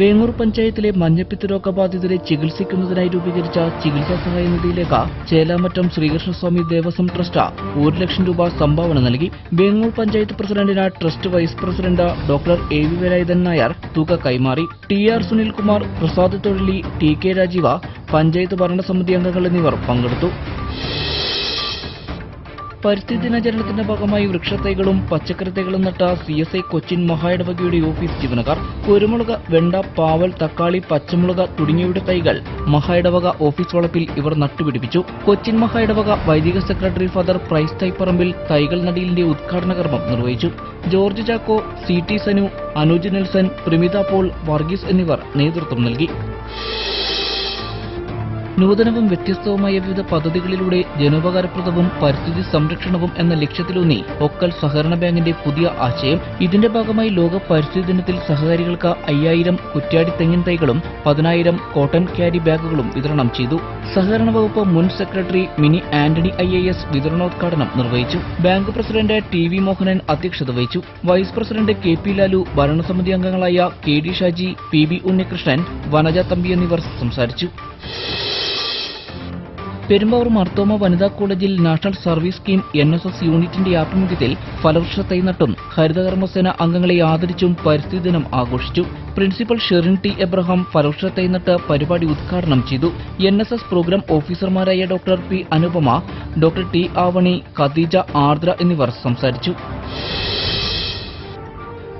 വേങ്ങൂർ പഞ്ചായത്തിലെ മഞ്ഞപ്പിത്ത രോഗബാധിതരെ ചികിത്സിക്കുന്നതിനായി രൂപീകരിച്ച ചികിത്സാ സഹായ നിധിയിലേക്ക് ചേലാമറ്റം ശ്രീകൃഷ്ണസ്വാമി ദേവസ്വം ട്രസ്റ്റ് ഒരു ലക്ഷം രൂപ സംഭാവന നൽകി. വേങ്ങൂർ പഞ്ചായത്ത് പ്രസിഡന്റിന് trust vice president doctor A V Velayudhan Nair തുക കൈമാറി. ടി ആർ സുനിൽകുമാർ പ്രസാദ് തൊഴിലി ടി കെ രാജീവ പഞ്ചായത്ത് ഭരണസമിതി അംഗങ്ങൾ എന്നിവർ പങ്കെടുത്തു. പരിസ്ഥിതി ദിനാചരണത്തിന്റെ ഭാഗമായി വൃക്ഷത്തൈകളും പച്ചക്കറിത്തൈകളും നട്ട സി എസ് ഐ കൊച്ചിൻ മഹായിടവകയുടെ ഓഫീസ് ജീവനക്കാർ കുരുമുളക് വെണ്ട പാവൽ തക്കാളി പച്ചമുളക് തുടങ്ങിയവയുടെ തൈകൾ മഹായിടവക ഓഫീസ് വളപ്പിൽ ഇവർ നട്ടുപിടിപ്പിച്ചു. കൊച്ചിൻ മഹായിടവക വൈദിക സെക്രട്ടറി ഫാദർ പ്രൈസ് തൈപ്പറമ്പിൽ തൈകൾ നടീലിന്റെ ഉദ്ഘാടന കർമ്മം നിർവഹിച്ചു. George Chacko C T Sanu Anuj Nelson Primitha Paul Varghese എന്നിവർ നേതൃത്വം നൽകി. നൂതനവും വ്യത്യസ്തവുമായ വിവിധ പദ്ധതികളിലൂടെ ജനോപകാരപ്രദവും പരിസ്ഥിതി സംരക്ഷണവും എന്ന ലക്ഷ്യത്തിലൂന്നി ഒക്കൽ സഹകരണ ബാങ്കിന്റെ പുതിയ ആശയം. ഇതിന്റെ ഭാഗമായി ലോക പരിസ്ഥിതി ദിനത്തിൽ സഹകാരികൾക്ക് അയ്യായിരം കുറ്റ്യാടി തെങ്ങിൻ തൈകളും പതിനായിരം കോട്ടൺ ക്യാരി ബാഗുകളും വിതരണം ചെയ്തു. സഹകരണ വകുപ്പ് മുൻ secretary Mini Antony I A S വിതരണോദ്ഘാടനം നിർവഹിച്ചു. Bank president T V Mohanan അധ്യക്ഷത വഹിച്ചു. Vice president K P Lalu ഭരണസമിതി അംഗങ്ങളായ K D Shaji P B Unnikrishnan Vanaja Thampi എന്നിവർ സംസാരിച്ചു. പെരുമ്പാവൂർ മർത്തോമ വനിതാ കോളേജിൽ national service scheme N S S യൂണിറ്റിന്റെ ആഭിമുഖ്യത്തിൽ ഫലവൃക്ഷ തൈനട്ടും ഹരിതകർമ്മസേന അംഗങ്ങളെ ആദരിച്ചും പരിസ്ഥിതി ദിനം ആഘോഷിച്ചു. പ്രിൻസിപ്പൽ ഷെറിൻ ടി എബ്രഹാം ഫലവൃക്ഷ തൈനട്ട് പരിപാടി ഉദ്ഘാടനം ചെയ്തു. എൻ എസ് എസ് പ്രോഗ്രാം ഓഫീസർമാരായ doctor P Anupama doctor T Avani Khadeeja Ardra എന്നിവർ സംസാരിച്ചു.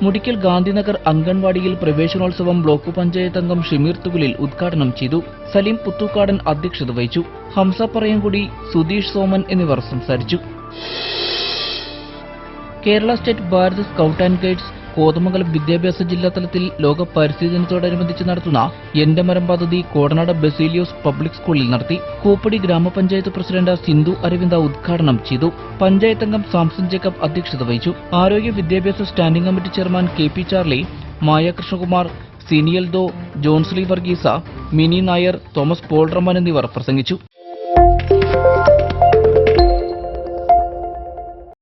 മുടിക്കൽ ഗാന്ധിനഗർ അംഗൻവാടിയിൽ പ്രവേശനോത്സവം ബ്ലോക്ക് പഞ്ചായത്ത് അംഗം ഷിമീർ തുകുലിൽ ഉദ്ഘാടനം ചെയ്തു. സലീം പുത്തൂക്കാടൻ അധ്യക്ഷത വഹിച്ചു. ഹംസ പറയൻകുടി സുധീഷ് സോമൻ എന്നിവർ സംസാരിച്ചു. Kerala state Bharat scout and guides Kothamangalam വിദ്യാഭ്യാസ ജില്ലാതലത്തിൽ ലോക പരിസ്ഥിതി ദിനത്തോടനുബന്ധിച്ച് നടത്തുന്ന എന്റെ മരം പദ്ധതി കോടനാട് ബെസീലിയോസ് പബ്ലിക് സ്കൂളിൽ നടത്തി കൂപ്പടി ഗ്രാമപഞ്ചായത്ത് പ്രസിഡന്റ് സിന്ധു അരവിന്ദ ഉദ്ഘാടനം ചെയ്തു. പഞ്ചായത്ത് അംഗം സാംസൺ ജേക്കബ് അധ്യക്ഷത വഹിച്ചു. ആരോഗ്യ വിദ്യാഭ്യാസ standing committee chairman K P Charlie Maya Krishnakumar സിനിയൽ ദോ ജോൺസ്ലി വർഗീസ മിനി നായർ തോമസ് പോൾ റഹ്മാൻ എന്നിവർ പ്രസംഗിച്ചു.